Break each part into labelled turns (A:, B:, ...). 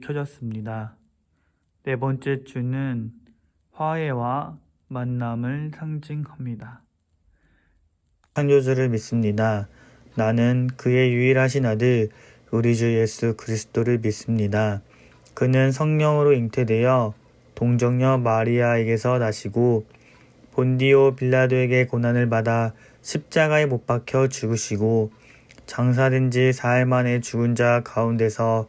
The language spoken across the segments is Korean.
A: 켜졌습니다. 네 번째 주는 화해와 만남을 상징합니다. 창조주를 믿습니다. 나는 그의 유일하신 아들 우리 주 예수 그리스도를 믿습니다. 그는 성령으로 잉태되어 동정녀 마리아에게서 나시고 본디오 빌라도에게 고난을 받아 십자가에 못 박혀 죽으시고 장사된 지 사흘 만에 죽은 자 가운데서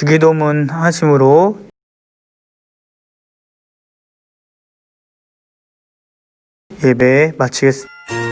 A: 주기도문 하심으로 예배 마치겠습니다.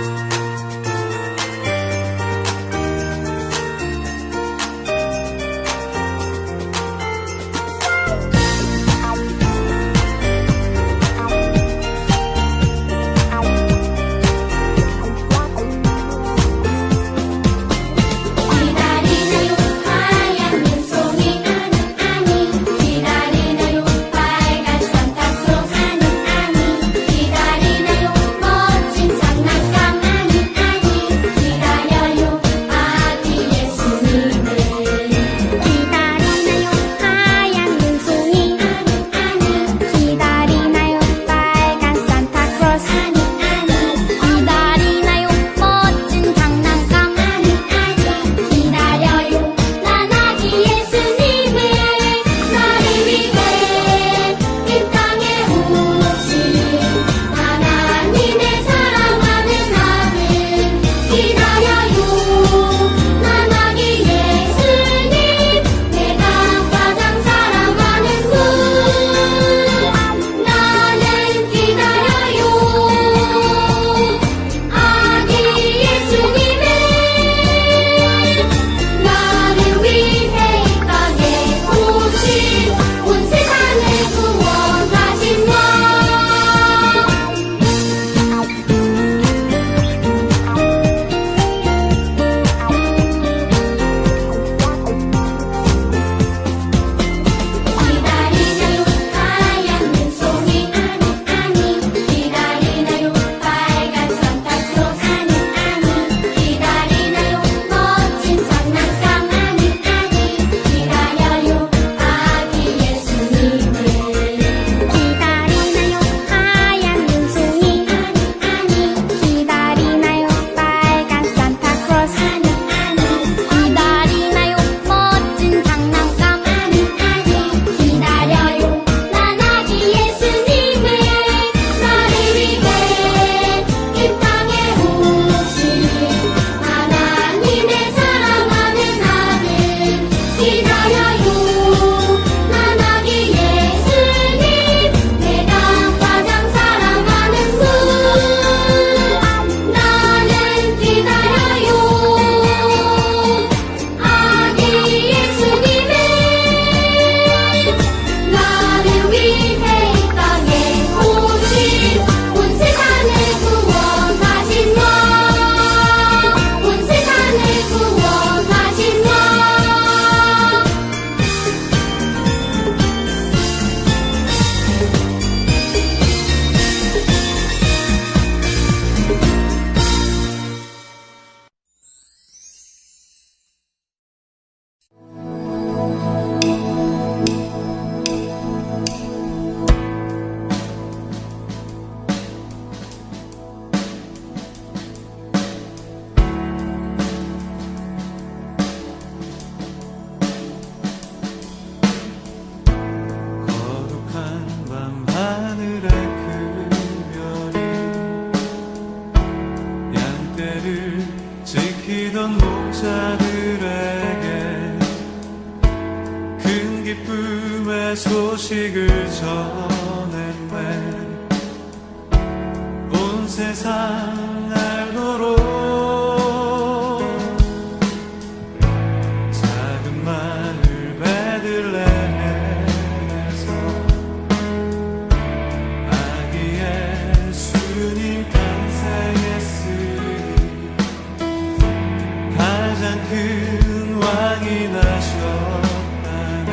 B: 큰 왕이
C: 나셨다네.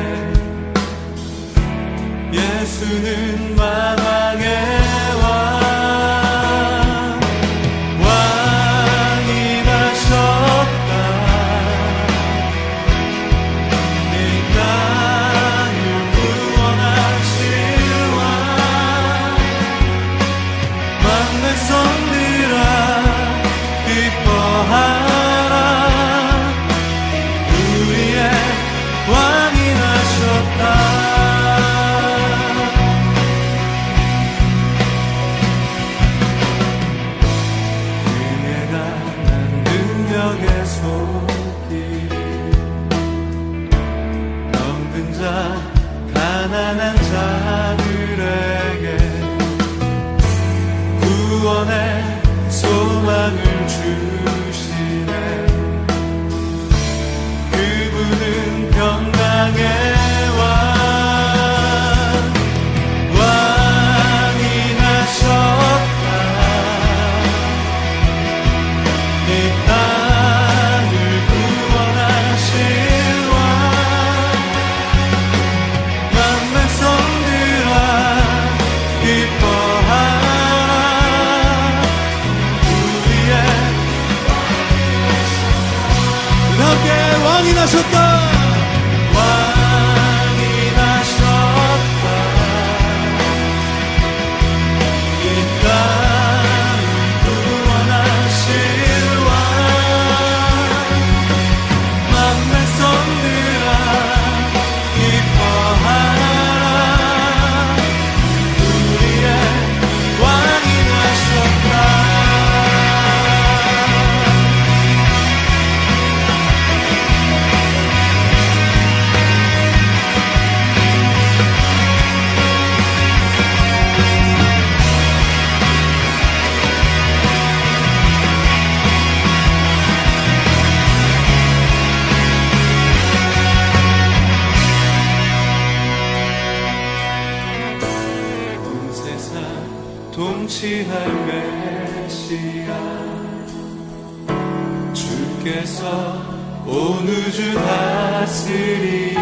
D: 예수는 만왕의 자 가난한 자들에게 구원의 소망을 주시네. 그분은 평강의 오늘 주 다스리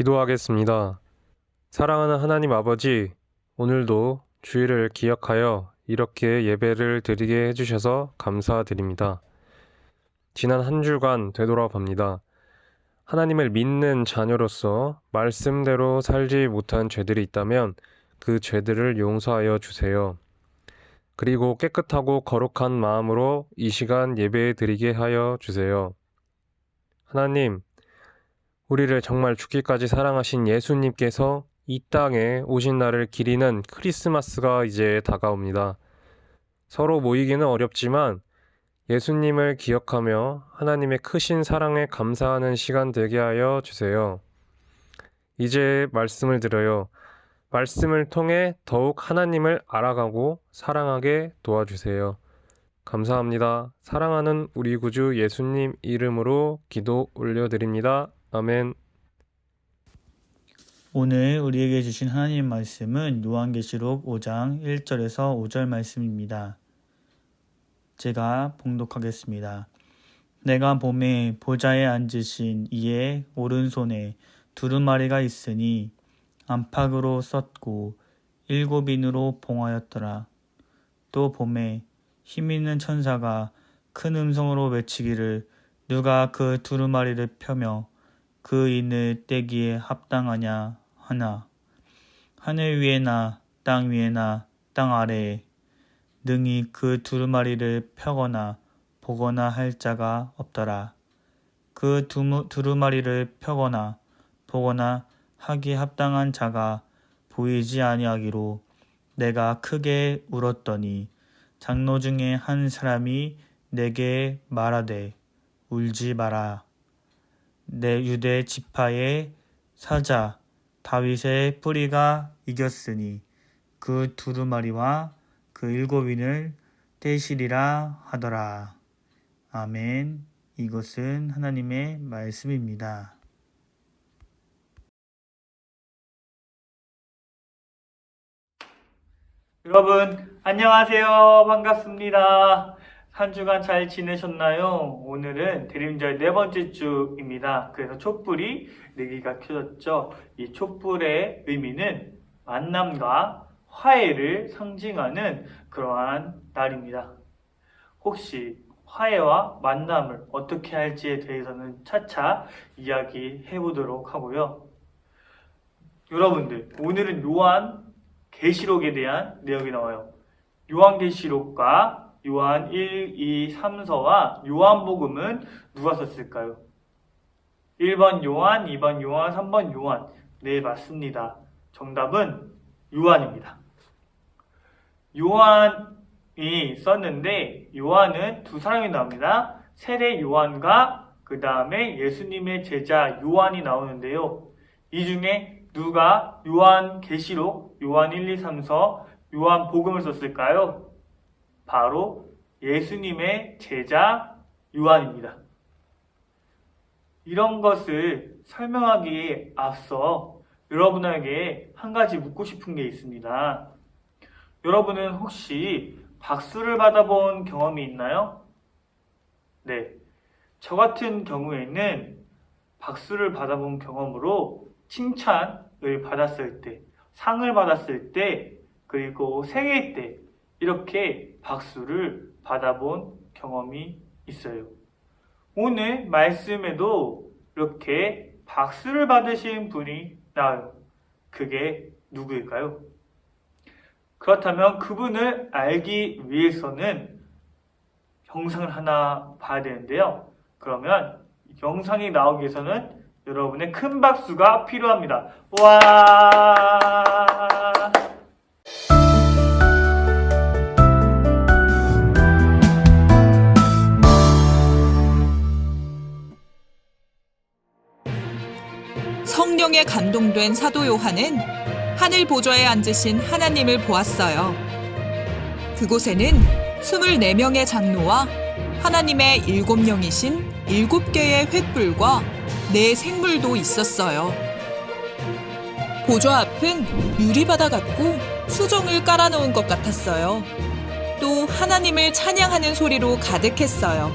E: 기도하겠습니다. 사랑하는 하나님 아버지, 오늘도 주의를 기억하여 이렇게 예배를 드리게 해주셔서 감사드립니다. 지난 한 주간 되돌아봅니다. 하나님을 믿는 자녀로서 말씀대로 살지 못한 죄들이 있다면 그 죄들을 용서하여 주세요. 그리고 깨끗하고 거룩한 마음으로 이 시간 예배 드리게 하여 주세요. 하나님, 우리를 정말 죽기까지 사랑하신 예수님께서 이 땅에 오신 날을 기리는 크리스마스가 이제 다가옵니다. 서로 모이기는 어렵지만 예수님을 기억하며 하나님의 크신 사랑에 감사하는 시간 되게 하여 주세요. 이제 말씀을 들어요. 말씀을 통해 더욱 하나님을 알아가고 사랑하게 도와주세요. 감사합니다. 사랑하는 우리 구주 예수님 이름으로 기도 올려드립니다. 아멘.
F: 오늘 우리에게 주신 하나님 말씀은 요한계시록 5장 1절에서 5절 말씀입니다. 제가 봉독하겠습니다. 내가 봄에 보좌에 앉으신 이의 오른손에 두루마리가 있으니 안팎으로 썼고 일곱 인으로 봉하였더라. 또 봄에 힘 있는 천사가 큰 음성으로 외치기를 누가 그 두루마리를 펴며 그 인을 떼기에 합당하냐 하나 하늘 위에나 땅 위에나 땅 아래에 능히 그 두루마리를 펴거나 보거나 할 자가 없더라. 그 두무, 두루마리를 펴거나 보거나 하기 합당한 자가 보이지 아니하기로 내가 크게 울었더니 장로 중에 한 사람이 내게 말하되 울지 마라. 내 유대 지파의 사자 다윗의 뿌리가 이겼으니 그 두루마리와 그 일곱인을 떼시리라 하더라. 아멘. 이것은 하나님의 말씀입니다. 여러분, 안녕하세요. 반갑습니다. 한 주간 잘 지내셨나요? 오늘은 대림절 네 번째 주입니다. 그래서 촛불이 네 개가 켜졌죠. 이 촛불의 의미는 만남과 화해를 상징하는 그러한 날입니다. 혹시 화해와 만남을 어떻게 할지에 대해서는 차차 이야기해 보도록 하고요. 여러분들, 오늘은 요한 계시록에 대한 내용이 나와요. 요한 계시록과 요한 1, 2, 3서와 요한복음은 누가 썼을까요? 1번 요한, 2번 요한, 3번 요한. 네, 맞습니다. 정답은 요한입니다. 요한이 썼는데 요한은 두 사람이 나옵니다. 세례 요한과 그 다음에 예수님의 제자 요한이 나오는데요. 이 중에 누가 요한 계시록, 요한 1, 2, 3서, 요한 복음을 썼을까요? 바로 예수님의 제자 요한입니다. 이런 것을 설명하기에 앞서 여러분에게 한 가지 묻고 싶은 게 있습니다. 여러분은 혹시 박수를 받아본 경험이 있나요? 네. 저 같은 경우에는 박수를 받아본 경험으로 칭찬을 받았을 때, 상을 받았을 때, 그리고 생일 때, 이렇게 박수를 받아본 경험이 있어요. 오늘 말씀에도 이렇게 박수를 받으신 분이 나와요. 그게 누구일까요? 그렇다면 그분을 알기 위해서는 영상을 하나 봐야 되는데요. 그러면 영상이 나오기 위해서는 여러분의 큰 박수가 필요합니다. 와!
G: 성령에 감동된 사도 요한은 하늘 보좌에 앉으신 하나님을 보았어요. 그곳에는 24명의 장로와 하나님의 일곱 명이신 일곱 개의 횃불과 네 생물도 있었어요. 보좌 앞은 유리바다 같고 수정을 깔아놓은 것 같았어요. 또 하나님을 찬양하는 소리로 가득했어요.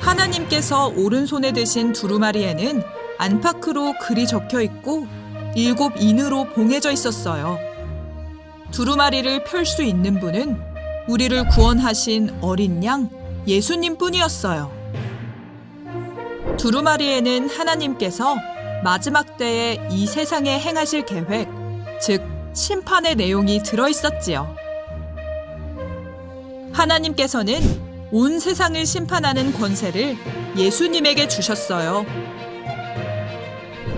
G: 하나님께서 오른손에 드신 두루마리에는 안팎으로 글이 적혀 있고 일곱 인으로 봉해져 있었어요. 두루마리를 펼 수 있는 분은 우리를 구원하신 어린 양 예수님 뿐이었어요. 두루마리에는 하나님께서 마지막 때에 이 세상에 행하실 계획, 즉 심판의 내용이 들어 있었지요. 하나님께서는 온 세상을 심판하는 권세를 예수님에게 주셨어요.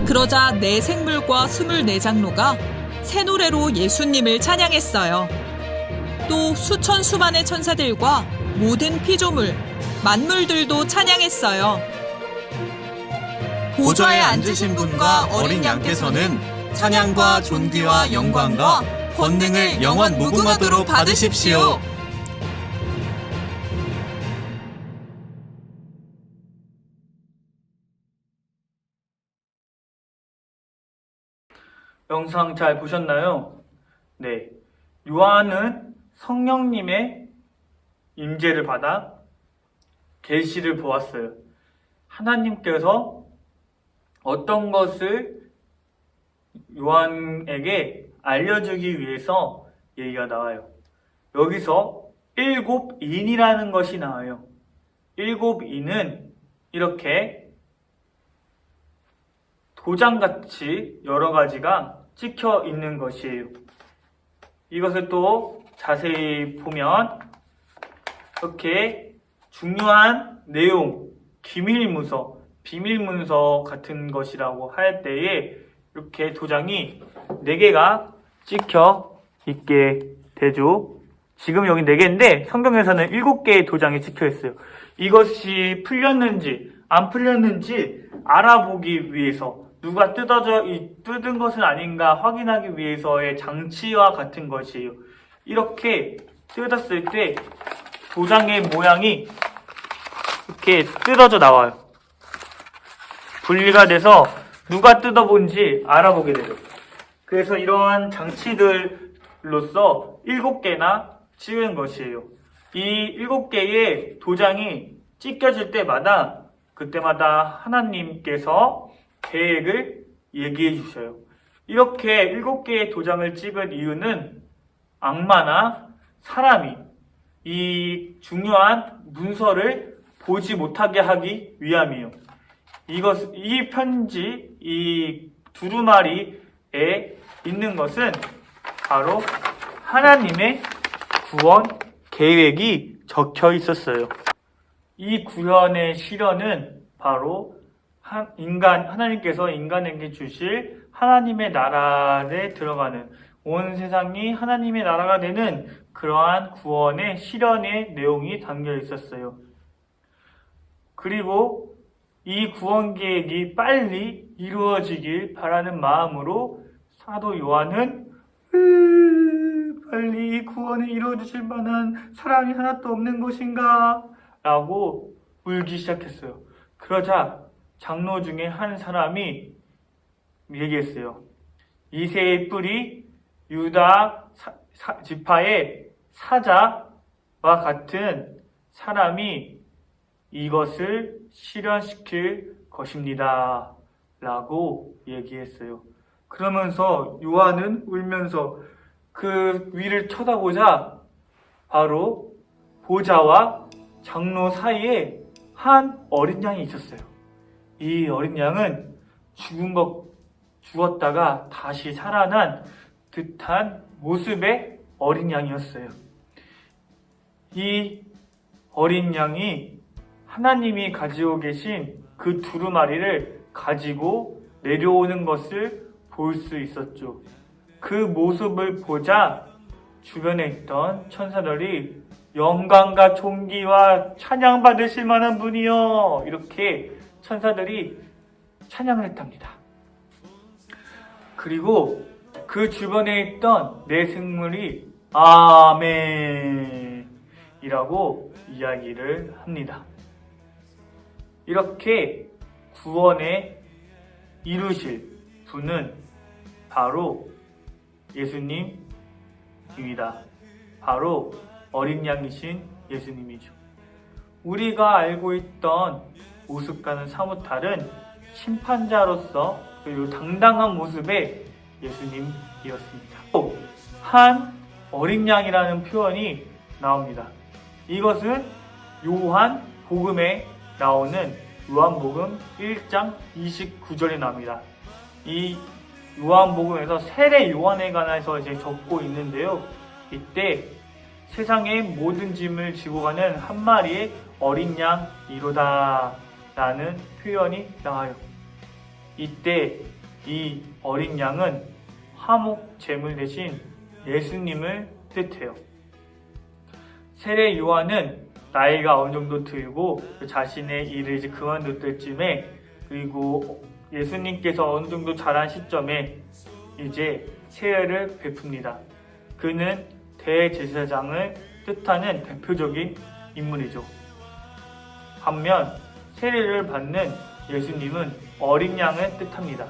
G: 그러자 네 생물과 스물네 장로가 새 노래로 예수님을 찬양했어요. 또 수천 수만의 천사들과 모든 피조물, 만물들도 찬양했어요.
D: 보좌에 앉으신 분과 어린 양께서는 찬양과 존귀와 영광과 권능을 영원 무궁하도록 받으십시오.
F: 영상 잘 보셨나요? 네. 요한은 성령님의 임재를 받아 계시를 보았어요. 하나님께서 어떤 것을 요한에게 알려주기 위해서 얘기가 나와요. 여기서 일곱 인이라는 것이 나와요. 일곱 인은 이렇게 도장같이 여러 가지가 찍혀 있는 것이에요. 이것을 또 자세히 보면 이렇게 중요한 내용, 기밀 문서, 비밀 문서 같은 것이라고 할 때에 이렇게 도장이 4개가 찍혀 있게 되죠. 지금 여기 4개인데 성경에서는 7개의 도장이 찍혀 있어요. 이것이 풀렸는지 안 풀렸는지 알아보기 위해서 누가 뜯어져 이 뜯은 것은 아닌가 확인하기 위해서의 장치와 같은 것이에요. 이렇게 뜯었을 때 도장의 모양이 이렇게 뜯어져 나와요. 분리가 돼서 누가 뜯어본지 알아보게 돼요. 그래서 이러한 장치들로서 일곱 개나 찍은 것이에요. 이 일곱 개의 도장이 찢겨질 때마다 그때마다 하나님께서 계획을 얘기해 주셔요. 이렇게 일곱 개의 도장을 찍은 이유는 악마나 사람이 이 중요한 문서를 보지 못하게 하기 위함이에요. 이것, 이 편지, 이 두루마리에 있는 것은 바로 하나님의 구원 계획이 적혀 있었어요. 이 구현의 실현은 바로 한- 인간, 하나님께서 인간에게 주실 하나님의 나라에 들어가는 온 세상이 하나님의 나라가 되는 그러한 구원의 실현의 내용이 담겨 있었어요. 그리고 이 구원 계획이 빨리 이루어지길 바라는 마음으로 사도 요한은 으, 빨리 이 구원을 이루어주실 만한 사람이 하나도 없는 것인가? 라고 울기 시작했어요. 그러자 장로 중에 한 사람이 얘기했어요. 이세의 뿔이 유다 지파의 사자와 같은 사람이 이것을 실현시킬 것입니다. 라고 얘기했어요. 그러면서 요한은 울면서 그 위를 쳐다보자 바로 보좌와 장로 사이에 한 어린 양이 있었어요. 이 어린 양은 죽은 것, 죽었다가 다시 살아난 듯한 모습의 어린 양이었어요. 이 어린 양이 하나님이 가지고 계신 그 두루마리를 가지고 내려오는 것을 볼 수 있었죠. 그 모습을 보자 주변에 있던 천사들이 영광과 존귀와 찬양 받으실 만한 분이여 이렇게 천사들이 찬양을 했답니다. 그리고 그 주변에 있던 네 생물이 아멘이라고 이야기를 합니다. 이렇게 구원에 이루실 분은 바로 예수님입니다. 바로 어린 양이신 예수님이죠. 우리가 알고 있던 우습가는 사무탈은 심판자로서 그리고 당당한 모습의 예수님이었습니다. 또 한 어린 양이라는 표현이 나옵니다. 이것은 요한 복음에 나오는 요한복음 1장 29절이 나옵니다. 이 요한복음에서 세례 요한에 관해서 이제 적고 있는데요. 이때 세상의 모든 짐을 지고 가는 한 마리의 어린 양이로다 라는 표현이 나와요. 이때 이 어린 양은 화목 제물 대신 예수님을 뜻해요. 세례 요한은 나이가 어느 정도 들고 그 자신의 일을 이제 그만뒀을 쯤에 그리고 예수님께서 어느 정도 자란 시점에 이제 세례를 베풉니다. 그는 대제사장을 뜻하는 대표적인 인물이죠. 반면 세례를 받는 예수님은 어린 양을 뜻합니다.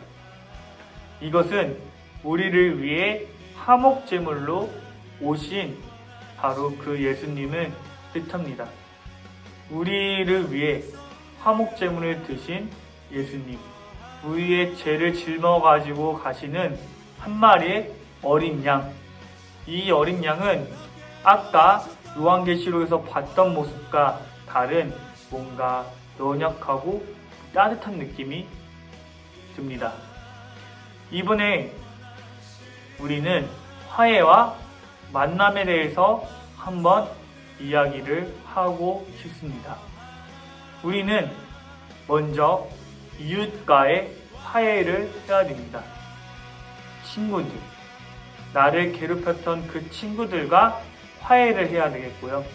F: 이것은 우리를 위해 화목 제물로 오신 바로 그 예수님을 뜻합니다. 우리를 위해 화목 제물을 드신 예수님, 우리의 죄를 짊어 가지고 가시는 한 마리의 어린 양. 이 어린 양은 아까 요한계시록에서 봤던 모습과 다른 뭔가 연약하고 따뜻한 느낌이 듭니다. 이번에 우리는 화해와 만남에 대해서 한번 이야기를 하고 싶습니다. 우리는 먼저 이웃과의 화해를 해야 됩니다. 친구들, 나를 괴롭혔던 그 친구들과 화해를 해야 되겠고요.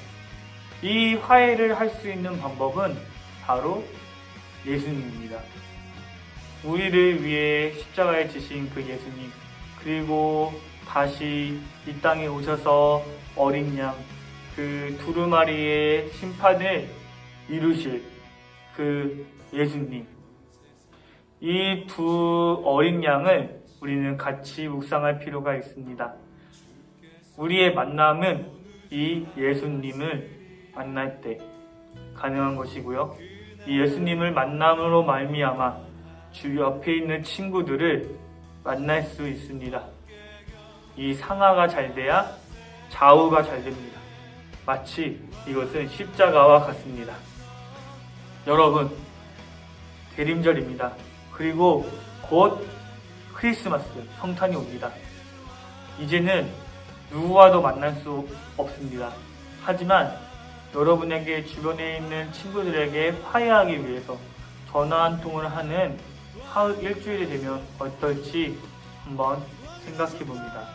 F: 이 화해를 할 수 있는 방법은 바로 예수님입니다. 우리를 위해 십자가에 지신 그 예수님, 그리고 다시 이 땅에 오셔서 어린 양, 그 두루마리의 심판을 이루실 그 예수님. 이 두 어린 양을 우리는 같이 묵상할 필요가 있습니다. 우리의 만남은 이 예수님을 만날 때 가능한 것이고요. 이 예수님을 만남으로 말미암아 주 옆에 있는 친구들을 만날 수 있습니다. 이 상하가 잘 돼야 좌우가 잘 됩니다. 마치 이것은 십자가와 같습니다. 여러분, 대림절입니다. 그리고 곧 크리스마스, 성탄이 옵니다. 이제는 누구와도 만날 수 없습니다. 하지만 여러분에게 주변에 있는 친구들에게 화해하기 위해서 전화 한 통을 하는 하- 일주일이 되면 어떨지 한번 생각해 봅니다.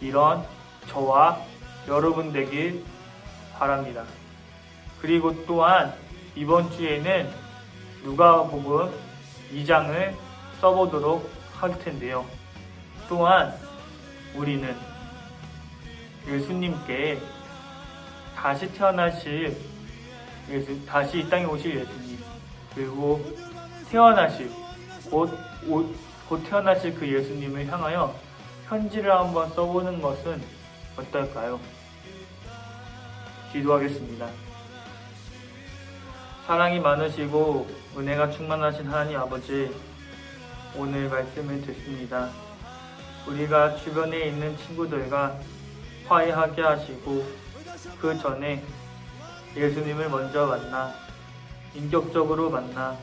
F: 이런 저와 여러분 되길 바랍니다. 그리고 또한 이번 주에는 누가복음 2장을 써보도록 할 텐데요. 또한 우리는 예수님께 다시 태어나실 예수, 다시 이 땅에 오실 예수님, 그리고 태어나실, 곧, 오- 곧 태어나실 그 예수님을 향하여 편지를 한번 써보는 것은 어떨까요? 기도하겠습니다. 사랑이 많으시고 은혜가 충만하신 하나님 아버지, 오늘 말씀을 듣습니다. 우리가 주변에 있는 친구들과 화해하게 하시고 그 전에 예수님을 먼저 만나 인격적으로 만나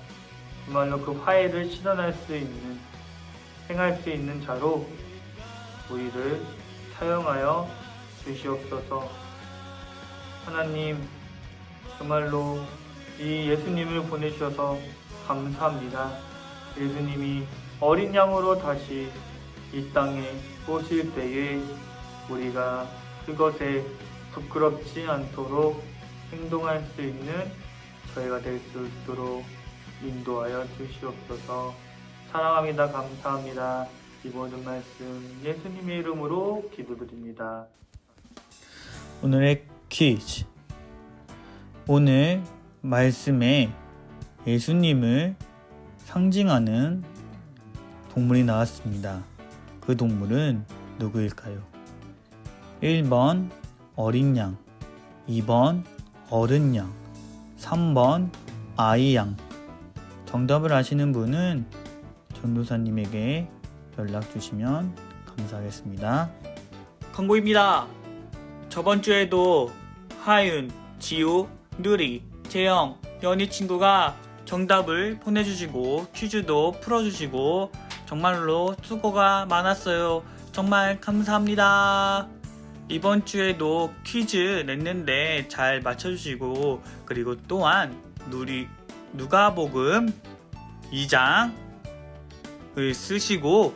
F: 정말로 그 화해를 실현할 수 있는 행할 수 있는 자로 우리를 사용하여 주시옵소서. 하나님 정말로 이 예수님을 보내주셔서 감사합니다. 예수님이 어린 양으로 다시 이 땅에 오실 때에 우리가 그것에 부끄럽지 않도록 행동할 수 있는 저희가 될 수 있도록 인도하여 주시옵소서. 사랑합니다. 감사합니다. 이 모든 말씀 예수님의 이름으로 기도드립니다. 오늘의 퀴즈. 오늘 말씀에 예수님을 상징하는 동물이 나왔습니다. 그 동물은 누구일까요? 1번 어린 양, 2번 어른 양, 3번 아이 양. 정답을 아시는 분은 전도사님에게 연락 주시면 감사하겠습니다. 광고입니다. 저번 주에도 하윤, 지우, 누리, 재영, 연희 친구가 정답을 보내주시고 퀴즈도 풀어주시고 정말로 수고가 많았어요. 정말 감사합니다. 이번 주에도 퀴즈 냈는데 잘 맞춰주시고 그리고 또한 누리 누가복음 2장을 쓰시고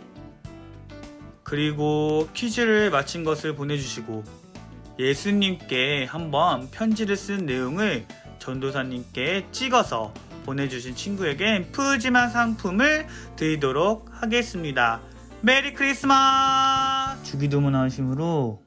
F: 그리고 퀴즈를 마친 것을 보내주시고 예수님께 한번 편지를 쓴 내용을 전도사님께 찍어서 보내주신 친구에게 푸짐한 상품을 드리도록 하겠습니다. 메리 크리스마스! 주기도문 하심으로